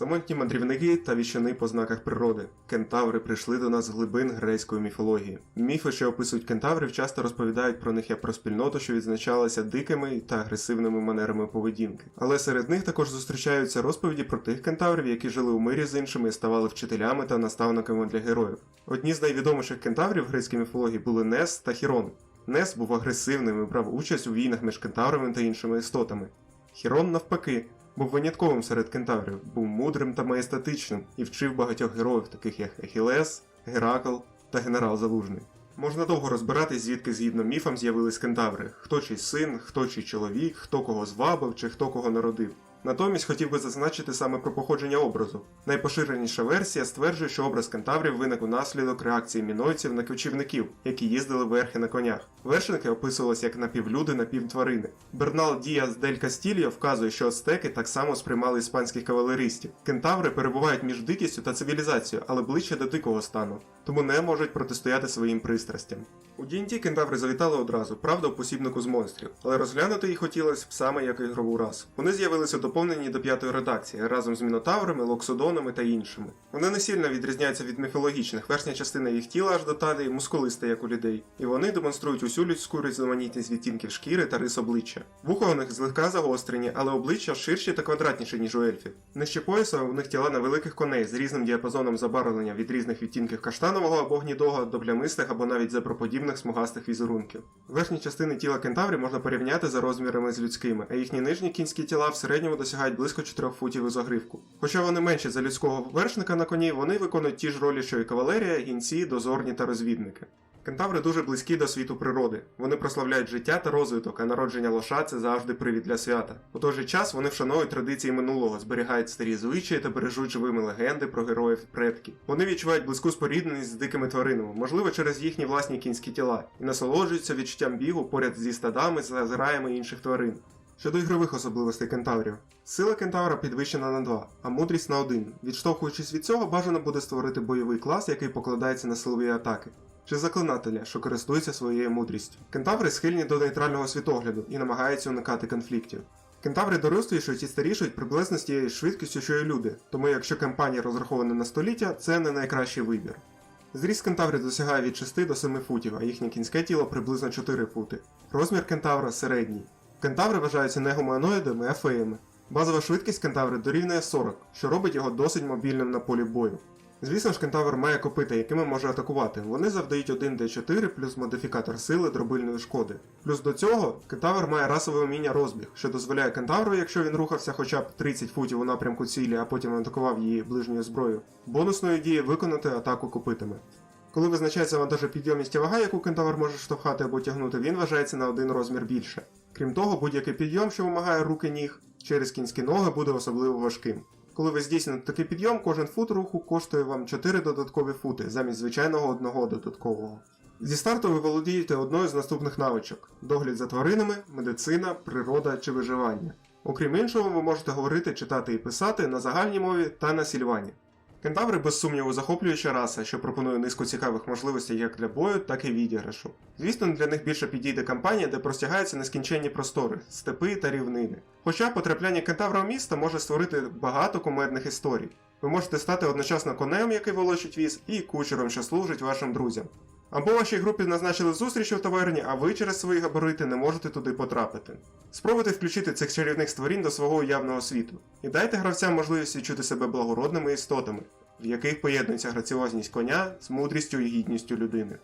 Самотні мандрівники та віщани по знаках природи. Кентаври прийшли до нас з глибин грецької міфології. Міфи, що описують кентаврів, часто розповідають про них як про спільноту, що відзначалася дикими та агресивними манерами поведінки. Але серед них також зустрічаються розповіді про тих кентаврів, які жили у мирі з іншими і ставали вчителями та наставниками для героїв. Одні з найвідоміших кентаврів грецькій міфології були Нес та Хірон. Нес був агресивним і брав участь у війнах між кентаврами та іншими істотами. Хірон, навпаки, був винятковим серед кентаврів, був мудрим та маєстатичним і вчив багатьох героїв, таких як Ехілес, Геракл та генерал Залужний. Можна довго розбиратись, звідки згідно міфам з'явились кентаври: хто чий син, хто чий чоловік, хто кого звабив чи хто кого народив. Натомість хотів би зазначити саме про походження образу. Найпоширеніша версія стверджує, що образ кентаврів виник унаслідок реакції мінойців на кочівників, які їздили верхи на конях. Вершники описувалися як напівлюди, напівтварини. Бернал Діас дель Кастільо вказує, що ацтеки так само сприймали іспанських кавалеристів. Кентаври перебувають між дикістю та цивілізацією, але ближче до дикого стану, тому не можуть протистояти своїм пристрастям. У D&D кентаври завітали одразу, правда, в посібнику з монстрів, але розглянути їх хотілося б саме як ігрову расу. Вони з'явилися у доповненні до п'ятої редакції разом з мінотаврами, локсодонами та іншими. Вони не сильно відрізняються від міфологічних, верхня частина їх тіла аж до талії мускулиста, як у людей, і вони демонструють усю людську різноманітність відтінків шкіри та рис обличчя. Вуха у них злегка загострені, але обличчя ширші та квадратніші, ніж у ельфів. Нижче пояса у них тіла невеликих коней з різним діапазоном забарвлення від різних відтінків каштанового або гнідого до плямистих або навіть зеброподібних смугастих візерунків. Верхні частини тіла кентаврів можна порівняти за розмірами з людськими, а їхні нижні кінські тіла в середньому досягають близько 4 футів із огривку. Хоча вони менші за людського вершника на коні, вони виконують ті ж ролі, що і кавалерія, гінці, дозорні та розвідники. Кентаври дуже близькі до світу природи. Вони прославляють життя та розвиток, а народження лоша це завжди привід для свята. У той же час вони вшановують традиції минулого, зберігають старі звичаї та бережуть живими легенди про героїв предків. Вони відчувають близьку спорідненість з дикими тваринами, можливо, через їхні власні кінські тіла, і насолоджуються відчуттям бігу поряд зі стадами та зграями інших тварин. Щодо ігрових особливостей кентаврів. Сила кентавра підвищена на 2, а мудрість на 1. Відштовхуючись від цього, бажано буде створити бойовий клас, який покладається на силові атаки. Чи заклинателя, що користується своєю мудрістю. Кентаври схильні до нейтрального світогляду і намагаються уникати конфліктів. Кентаври дорослішують і старішують приблизно з тією швидкістю, що і люди, тому якщо кампанія розрахована на століття, це не найкращий вибір. Зріст кентаврів досягає від 6 до 7 футів, а їхнє кінське тіло приблизно 4 фути. Розмір кентавра середній. Кентаври вважаються не гуманоїдами, а феями. Базова швидкість кентаври дорівнює 40, що робить його досить мобільним на полі бою. Звісно ж, кентавр має копита, якими може атакувати. Вони завдають 1d4 плюс модифікатор сили дробильної шкоди. Плюс до цього кентавр має расове вміння розбіг, що дозволяє кентавру, якщо він рухався хоча б 30 футів у напрямку цілі, а потім атакував її ближньою зброєю, бонусною дією виконати атаку копитами. Коли визначається вантажопідйомність і вага, яку кентавр може штовхати або тягнути, він вважається на один розмір більше. Крім того, будь-який підйом, що вимагає руки ніг, через кінські ноги буде особливо важким. Коли ви здійсните такий підйом, кожен фут руху коштує вам 4 додаткові фути замість звичайного одного додаткового. Зі старту ви володієте одною з наступних навичок: догляд за тваринами, медицина, природа чи виживання. Окрім іншого, ви можете говорити, читати і писати на загальній мові та на сільвані. Кентаври, без сумніву, захоплююча раса, що пропонує низку цікавих можливостей як для бою, так і відіграшу. Звісно, для них більше підійде кампанія, де простягаються нескінченні простори, степи та рівнини. Хоча потрапляння кентавра в місто може створити багато кумедних історій. Ви можете стати одночасно конем, який волочить віз, і кучером, що служить вашим друзям. Або вашій групі назначили зустріч у таверні, а ви через свої габарити не можете туди потрапити. Спробуйте включити цих чарівних створінь до свого уявного світу і дайте гравцям можливість відчути себе благородними істотами, в яких поєднується граціозність коня з мудрістю і гідністю людини.